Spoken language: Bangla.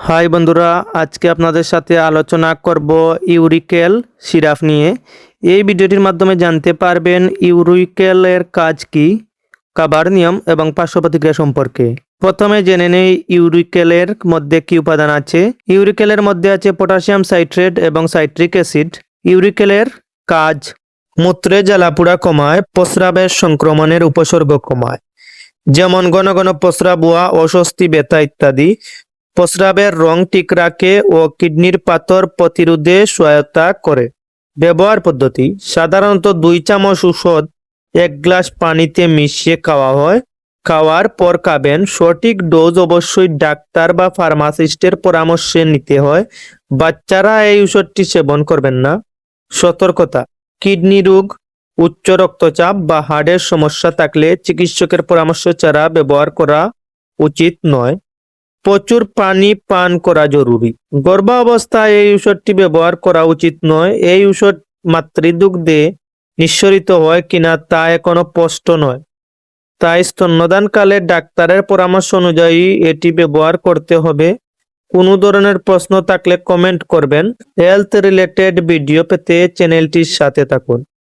হাই বন্ধুরা, আজকে আপনাদের সাথে আলোচনা করব ইউরিকেল সিরাপ নিয়ে। এই ভিডিওটির মাধ্যমে জানতে পারবেন ইউরিকেলের কাজ কি খাবার নিয়ম এবং পার্শ্ব প্রতিক্রিয়া সম্পর্কে। প্রথমে জেনে নেই ইউরিকেলের মধ্যে কি উপাদান আছে। ইউরিকেলের মধ্যে আছে পটাশিয়াম সাইট্রেট এবং সাইট্রিক অ্যাসিড। ইউরিকেলের কাজ, মূত্রে জ্বালাপুড়া কমায়, প্রস্রাবের সংক্রমণের উপসর্গ কমায়। যেমন ঘন ঘন প্রস্রাব হওয়া, অস্বস্তি, ব্যথা ইত্যাদি। প্রস্রাবের রং ঠিক রাখে ও কিডনির পাথর প্রতিরোধে সহায়তা করে। ব্যবহার পদ্ধতি, সাধারণত দুই চামচ ঔষধ, এক গ্লাস পানিতে মিশিয়ে খাওয়া হয়। খাওয়ার পর খাবেন, সঠিক ডোজ অবশ্যই ডাক্তার বা ফার্মাসিস্টের পরামর্শে নিতে হয়। বাচ্চারা এই ঔষধটি সেবন করবেন না। সতর্কতা, কিডনি রোগ, উচ্চ রক্তচাপ বা হার্টের সমস্যা থাকলে চিকিৎসকের পরামর্শ ছাড়া ব্যবহার করা উচিত নয়। প্রচুর পানি পান করা জরুরি। গর্ভাবস্থায় এই ঔষধটি ব্যবহার করা উচিত নয়। এই ঔষধ মাতৃদুগ্ধে নিঃসরিত হয় কিনা তা এখনও স্পষ্ট নয়। তাই স্তন্যদানকালে ডাক্তারের পরামর্শ অনুযায়ী এটি ব্যবহার করতে হবে। কোনো ধরনের প্রশ্ন থাকলে কমেন্ট করবেন। হেলথ রিলেটেড ভিডিও পেতে চ্যানেলটির সাথে থাকুন।